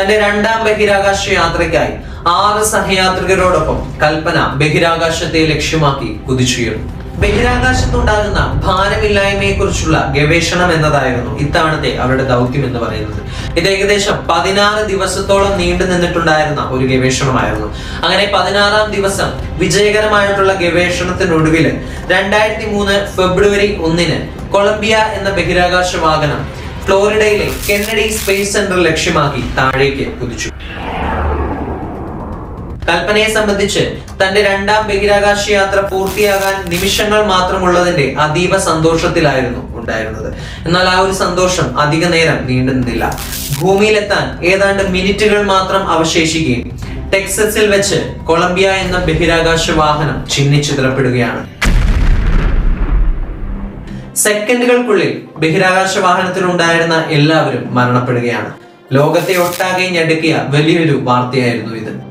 തന്റെ രണ്ടാം ബഹിരാകാശ യാത്രയ്ക്കായി ആറ് സഹയാത്രികരോടൊപ്പം കൽപ്പന ബഹിരാകാശത്തെ ലക്ഷ്യമാക്കി കുതിച്ചുയർന്നു. ബഹിരാകാശത്തുണ്ടാകുന്ന ഭാരമില്ലായ്മയെ കുറിച്ചുള്ള ഗവേഷണം എന്നതായിരുന്നു ഇത്തവണത്തെ അവരുടെ ദൗത്യം എന്ന് പറയുന്നത്. ഇത് ഏകദേശം പതിനാറ് ദിവസത്തോളം നീണ്ടു നിന്നിട്ടുണ്ടായിരുന്ന ഒരു ഗവേഷണമായിരുന്നു. അങ്ങനെ പതിനാറാം ദിവസം വിജയകരമായിട്ടുള്ള ഗവേഷണത്തിനൊടുവിൽ രണ്ടായിരത്തി മൂന്ന് ഫെബ്രുവരി ഒന്നിന് കൊളംബിയ എന്ന ബഹിരാകാശ വാഹനം ഫ്ലോറിഡയിലെ കെന്നഡി സ്പേസ് സെന്റർ ലക്ഷ്യമാക്കി താഴേക്ക് കുതിച്ചു. കൽപ്പനയെ സംബന്ധിച്ച് തന്റെ രണ്ടാം ബഹിരാകാശ യാത്ര പൂർത്തിയാകാൻ നിമിഷങ്ങൾ മാത്രമുള്ളതിന്റെ അതീവ സന്തോഷത്തിലായിരുന്നു ഉണ്ടായിരുന്നത്. എന്നാൽ ആ ഒരു സന്തോഷം അധിക നേരം നീണ്ടുന്നില്ല ഭൂമിയിലെത്താൻ ഏതാണ്ട് മിനിറ്റുകൾ മാത്രം അവശേഷിക്കുകയും ടെക്സസിൽ വെച്ച് കൊളംബിയ എന്ന ബഹിരാകാശ വാഹനം ചിഹ്നിച്ചിതറപ്പെടുകയാണ് സെക്കൻഡുകൾക്കുള്ളിൽ ബഹിരാകാശ വാഹനത്തിലുണ്ടായിരുന്ന എല്ലാവരും മരണപ്പെടുകയാണ്. ലോകത്തെ ഒട്ടാകെ ഞെടുക്കിയ വലിയൊരു വാർത്തയായിരുന്നു ഇത്.